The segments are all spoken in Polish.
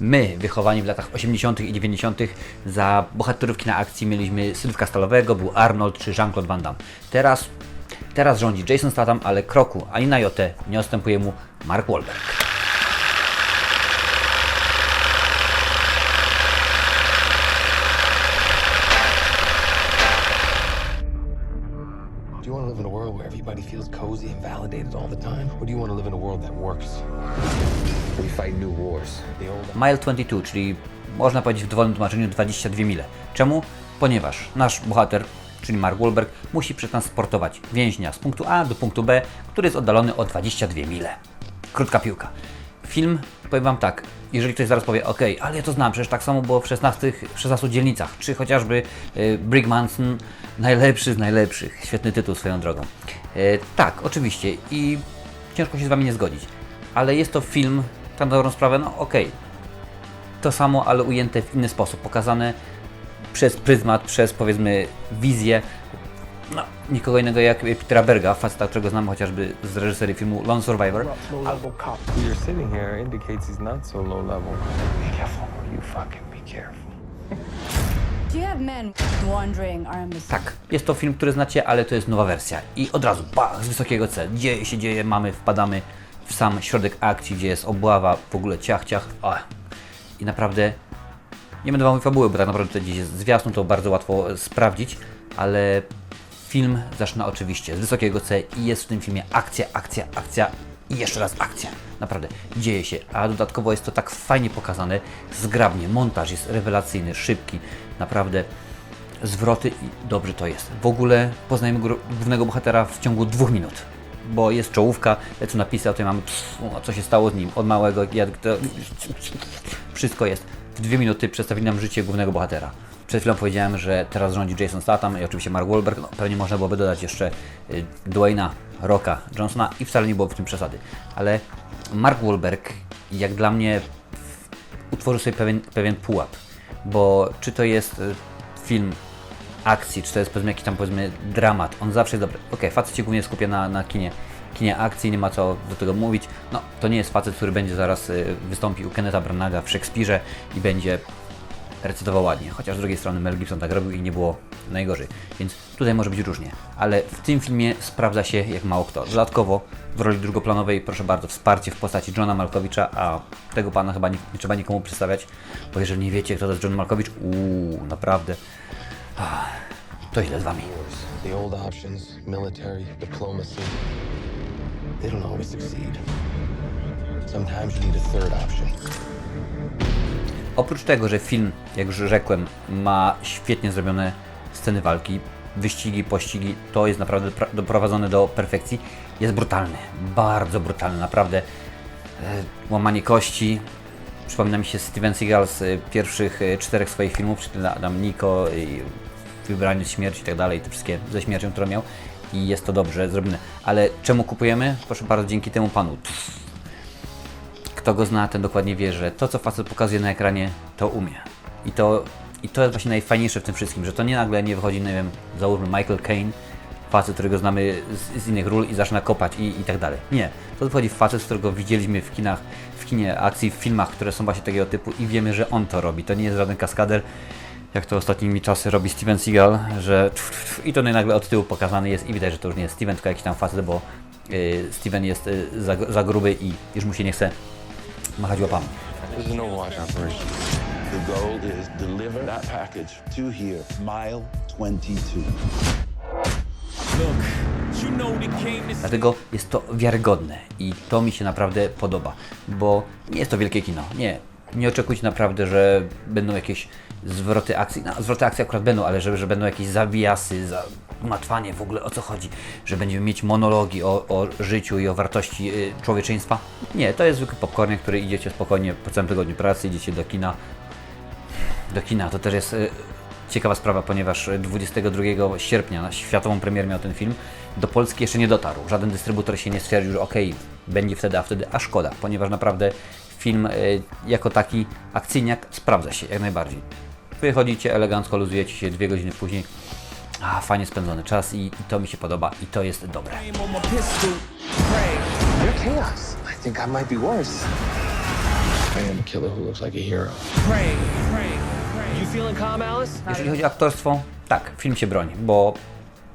My, wychowani w latach 80. i 90., za bohaterów kina akcji mieliśmy Sylwka Stalowego, był Arnold czy Jean-Claude Van Damme. Teraz, teraz rządzi Jason Statham, ale kroku ani na jotę nie odstępuje mu Mark Wahlberg. Everybody feels cozy and validated all the time? Or do you want to live in a world that works? We fight new wars. The old Mile 22, czyli można powiedzieć w dowolnym tłumaczeniu 22 mile. Czemu? Ponieważ nasz bohater, czyli Mark Wahlberg, musi przetransportować więźnia z punktu A do punktu B, który jest oddalony o 22 mile. Krótka piłka. Film, powiem Wam tak, jeżeli ktoś zaraz powie, ok, ale ja to znam, przecież tak samo było w 16, 16 dzielnicach, czy chociażby y, Brick Manson, najlepszy z najlepszych, świetny tytuł swoją drogą. Y, tak, oczywiście. I ciężko się z Wami nie zgodzić, ale jest to film, tak na dobrą sprawę, no okej, to samo, ale ujęte w inny sposób, pokazane przez pryzmat, przez powiedzmy wizję no, nikogo innego jak Petera Berga, faceta, którego znamy chociażby z reżyserii filmu Lone Survivor. low-level cop. Tak, jest to film, który znacie, ale to jest nowa wersja. I od razu, bach, z wysokiego C, dzieje się, dzieje, mamy, wpadamy w sam środek akcji, gdzie jest obława, w ogóle ciach, ciach. O. I naprawdę, nie będę wam mówił fabuły, bo tak naprawdę gdzieś jest zwiastun, to bardzo łatwo sprawdzić, ale film zaczyna oczywiście z wysokiego C i jest w tym filmie akcja, akcja, akcja i jeszcze raz akcja. Naprawdę, dzieje się, a dodatkowo jest to tak fajnie pokazane, zgrabnie, montaż jest rewelacyjny, szybki, naprawdę zwroty i dobrze to jest. W ogóle poznajemy głównego bohatera w ciągu dwóch minut, bo jest czołówka, lecą napisy, a tutaj mamy pff, a co się stało z nim, od małego, jak to, wszystko jest. W dwie minuty przedstawili nam życie głównego bohatera. Przed chwilą powiedziałem, że teraz rządzi Jason Statham i oczywiście Mark Wahlberg, no, pewnie można byłoby dodać jeszcze y, Dwayna Rocka Johnsona i wcale nie byłoby w tym przesady. Ale Mark Wahlberg, jak dla mnie, utworzył sobie pewien, pewien pułap, bo czy to jest y, film akcji, czy to jest powiedzmy jakiś tam powiedzmy dramat, on zawsze jest dobry. Okej, facet się głównie skupia na, na kinie, kinie akcji, nie ma co do tego mówić. No, to nie jest facet, który będzie zaraz y, wystąpił u Kenneta Branaga w Szekspirze i będzie recytował ładnie, chociaż z drugiej strony Mel Gibson tak robił i nie było najgorzej, więc tutaj może być różnie, ale w tym filmie sprawdza się jak mało kto. Dodatkowo w roli drugoplanowej, proszę bardzo, wsparcie w postaci Johna Malkowicza, a tego pana chyba nie, nie trzeba nikomu przedstawiać, bo jeżeli nie wiecie kto to jest John Malkowicz, uuu, naprawdę, to źle z wami. The old options, military, diplomacy, they don't always succeed. Sometimes you need a third option. Oprócz tego, że film, jak już rzekłem, ma świetnie zrobione sceny walki, wyścigi, pościgi, to jest naprawdę pra- doprowadzone do perfekcji. Jest brutalny, bardzo brutalny, naprawdę. E, łamanie kości. Przypomina mi się Steven Seagal z e, pierwszych e, czterech swoich filmów, czyli Adam Niko, i Wybranie śmierci i tak dalej, te wszystkie ze śmiercią, które miał. I jest to dobrze zrobione. Ale czemu kupujemy? Proszę bardzo, dzięki temu panu. Kto go zna, ten dokładnie wie, że to, co facet pokazuje na ekranie, to umie. I to, I to jest właśnie najfajniejsze w tym wszystkim, że to nie nagle nie wychodzi, nie wiem, załóżmy Michael Caine, facet, którego znamy z, z innych ról i zaczyna kopać i, i tak dalej. Nie. To wychodzi facet, którego widzieliśmy w kinach, w kinie akcji, w filmach, które są właśnie takiego typu i wiemy, że on to robi. To nie jest żaden kaskader, jak to ostatnimi czasy robi Steven Seagal, że i to nagle od tyłu pokazany jest i widać, że to już nie jest Steven, tylko jakiś tam facet, bo y, Steven jest y, za, za gruby i już mu się nie chce machać łapami. This is an Overwatch operation. The goal is deliver that package to here, mile 22. You know the game is Dlatego jest to wiarygodne i to mi się naprawdę podoba, bo nie jest to wielkie kino. Nie, nie oczekujcie naprawdę, że będą jakieś zwroty akcji. No, zwroty akcji akurat będą, ale że, że będą jakieś zawijasy, za matwanie w ogóle o co chodzi, że będziemy mieć monologi o, o życiu i o wartości y, człowieczeństwa. Nie, to jest zwykły popcorn, który idziecie spokojnie po całym tygodniu pracy, idziecie do kina, do kina. To też jest y, ciekawa sprawa, ponieważ 22 sierpnia na światową premierę miał ten film. Do Polski jeszcze nie dotarł. Żaden dystrybutor się nie stwierdził, że okej, będzie wtedy, a wtedy, a szkoda, ponieważ naprawdę film y, jako taki akcyjniak sprawdza się jak najbardziej. Wychodzicie elegancko, luzujecie się dwie godziny później. A, fajnie spędzony czas i, i to mi się podoba i to jest dobre. on my pistol. Pray. You're chaos. I think I might be worse. I am a killer who looks like a hero. Pray, pray, pray. You feeling calm, Alice? Jeżeli chodzi o aktorstwo, tak, film się broni, bo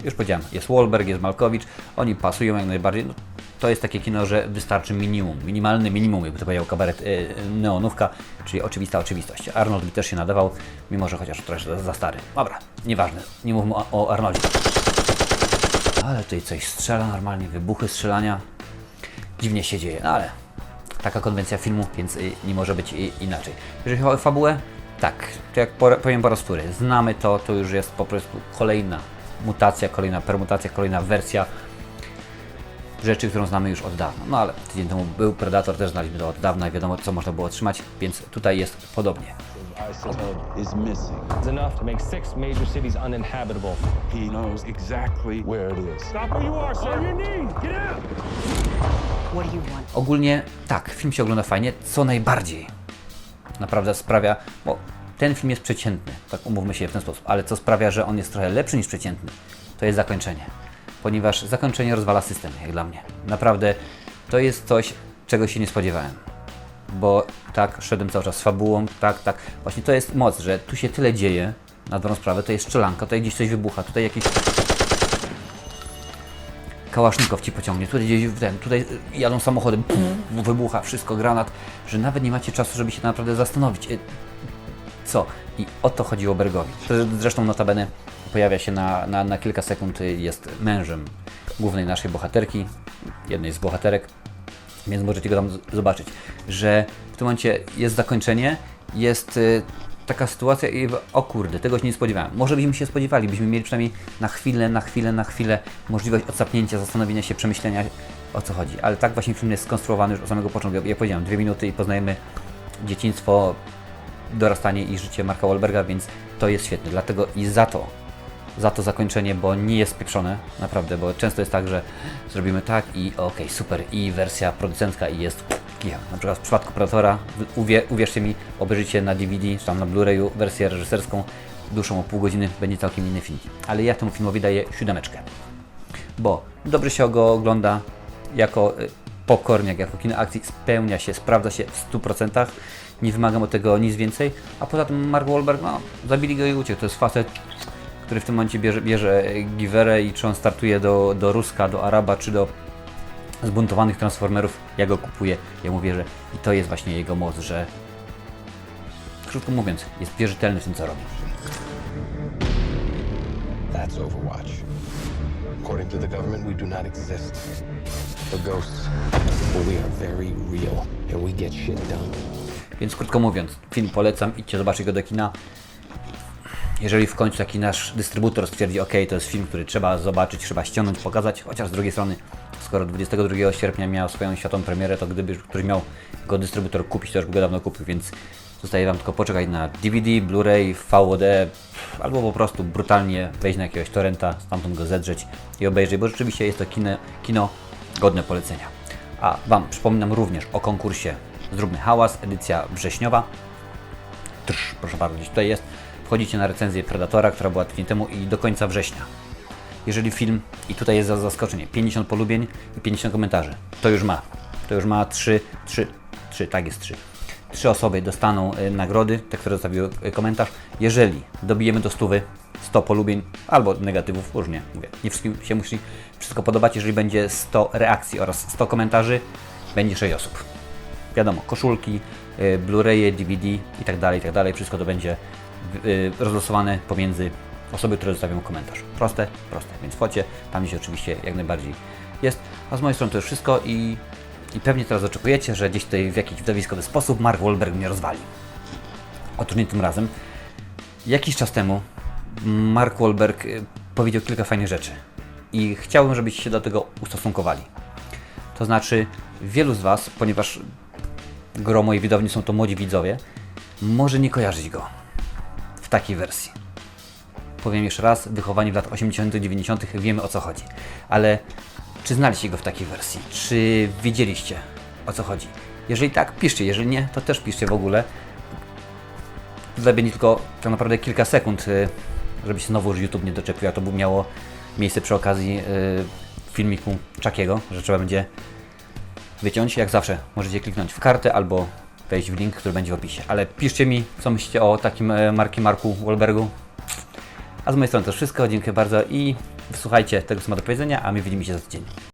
już powiedziałem, jest Wahlberg, jest Malkowicz, oni pasują jak najbardziej. No, to jest takie kino, że wystarczy minimum, minimalny minimum, jakby to powiedział kabaret y, neonówka, czyli oczywista oczywistość. Arnold by też się nadawał, mimo że chociaż trochę za, stary. Dobra, nieważne, nie mówmy o, o Arnoldzie. Ale tutaj coś strzela normalnie, wybuchy strzelania. Dziwnie się dzieje, no ale taka konwencja filmu, więc y, nie może być y, inaczej. Jeżeli chodzi o fabułę, tak, to jak po, powiem po raz wtóry, znamy to, to już jest po prostu kolejna mutacja, kolejna permutacja, kolejna wersja rzeczy, którą znamy już od dawna. No ale tydzień temu był Predator, też znaliśmy to od dawna i wiadomo, co można było otrzymać, więc tutaj jest podobnie. Isotope is missing. It's enough to make six major cities uninhabitable. He knows exactly where it is. Stop where you are, sir. On your knees. Get out. What do you want? Ogólnie tak, film się ogląda fajnie, co najbardziej naprawdę sprawia, bo ten film jest przeciętny, tak umówmy się w ten sposób, ale co sprawia, że on jest trochę lepszy niż przeciętny, to jest zakończenie. Ponieważ zakończenie rozwala system, jak dla mnie. Naprawdę to jest coś, czego się nie spodziewałem. Bo tak, szedłem cały czas z fabułą, tak, tak. Właśnie to jest moc, że tu się tyle dzieje, na dobrą sprawę, to jest strzelanka, tutaj gdzieś coś wybucha, tutaj jakiś kałasznikow ci pociągnie, tutaj gdzieś ten, tutaj jadą samochodem, pum, wybucha wszystko, granat, że nawet nie macie czasu, żeby się naprawdę zastanowić, e, co. I o to chodziło Bergowi. Zresztą notabene pojawia się na, na, na kilka sekund, jest mężem głównej naszej bohaterki, jednej z bohaterek, więc możecie go tam zobaczyć, że w tym momencie jest zakończenie, jest y, taka sytuacja i o kurde, tego się nie spodziewałem. Może byśmy się spodziewali, byśmy mieli przynajmniej na chwilę, na chwilę, na chwilę możliwość odsapnięcia, zastanowienia się, przemyślenia o co chodzi. Ale tak właśnie film jest skonstruowany już od samego początku. Jak powiedziałem, dwie minuty i poznajemy dzieciństwo, dorastanie i życie Marka Wahlberga, więc to jest świetne. Dlatego i za to, za to zakończenie, bo nie jest spieprzone, naprawdę, bo często jest tak, że zrobimy tak i okej, super, i wersja producencka i jest kicha. Na przykład w przypadku Predatora, uwierzcie mi, obejrzycie na DVD, czy tam na Blu-rayu wersję reżyserską, dłuższą o pół godziny, będzie całkiem inny film. Ale ja temu filmowi daję siódemeczkę bo dobrze się go ogląda jako y, popcorniak, jako kino akcji, spełnia się, sprawdza się w 100%, nie wymagam od tego nic więcej, a poza tym Mark Wahlberg, no, zabili go i uciekł, to jest facet, który w tym momencie bierze, bierze giwerę i czy on startuje do, do Ruska, do Araba, czy do zbuntowanych Transformerów, ja go kupuję, ja mu wierzę i to jest właśnie jego moc, że krótko mówiąc, jest wierzytelny w tym, co robi. That's Overwatch. According to the government, we do not exist. The ghosts, well, we are very real, and we get shit done. Więc krótko mówiąc, film polecam, idźcie zobaczyć go do kina. Jeżeli w końcu taki nasz dystrybutor stwierdzi, ok, to jest film, który trzeba zobaczyć, trzeba ściągnąć, pokazać, chociaż z drugiej strony, skoro 22 sierpnia miał swoją światową premierę, to gdyby ktoś miał go dystrybutor kupić, to już by go dawno kupił, więc zostaje Wam tylko poczekać na DVD, Blu-ray, VOD, albo po prostu brutalnie wejść na jakiegoś torrenta, stamtąd go zedrzeć i obejrzeć, bo rzeczywiście jest to kino, kino godne polecenia. A Wam przypominam również o konkursie Zróbmy Hałas, edycja wrześniowa. Trz, proszę bardzo, gdzieś tutaj jest. Wchodzicie na recenzję Predatora, która była tydzień temu i do końca września. Jeżeli film, i tutaj jest za zaskoczenie, 50 polubień i 50 komentarzy, to już ma. To już ma 3, 3, 3, tak jest 3. Trzy osoby dostaną y, nagrody, te, które zostawiły komentarz. Jeżeli dobijemy do stówy 100 polubień albo negatywów, różnie mówię. Nie wszystkim się musi wszystko podobać. Jeżeli będzie 100 reakcji oraz 100 komentarzy, będzie 6 osób wiadomo, koszulki, y, Blu-raye, DVD i tak dalej, i tak dalej. Wszystko to będzie rozlosowane pomiędzy osoby, które zostawią komentarz. Proste, proste. Więc wchodźcie, tam gdzieś oczywiście jak najbardziej jest. A z mojej strony to już wszystko i, i pewnie teraz oczekujecie, że gdzieś tutaj w jakiś widowiskowy sposób Mark Wahlberg mnie rozwali. Otóż nie tym razem. Jakiś czas temu Mark Wahlberg y, powiedział kilka fajnych rzeczy i chciałbym, żebyście się do tego ustosunkowali. To znaczy, wielu z Was, ponieważ gro mojej widowni są to młodzi widzowie, może nie kojarzyć go w takiej wersji. Powiem jeszcze raz, wychowani w latach 80., 90., wiemy o co chodzi. Ale czy znaliście go w takiej wersji? Czy wiedzieliście o co chodzi? Jeżeli tak, piszcie. Jeżeli nie, to też piszcie w ogóle. Tutaj tylko tak naprawdę kilka sekund, y, żeby się znowu już YouTube nie doczepił, a to by miało miejsce przy okazji y, filmiku Czakiego, że trzeba będzie wyciąć. Jak zawsze możecie kliknąć w kartę albo wejść w link, który będzie w opisie. Ale piszcie mi, co myślicie o takim e, Marki Marku Wahlbergu. A z mojej strony to wszystko, dziękuję bardzo i wysłuchajcie tego, co ma do powiedzenia, a my widzimy się za tydzień.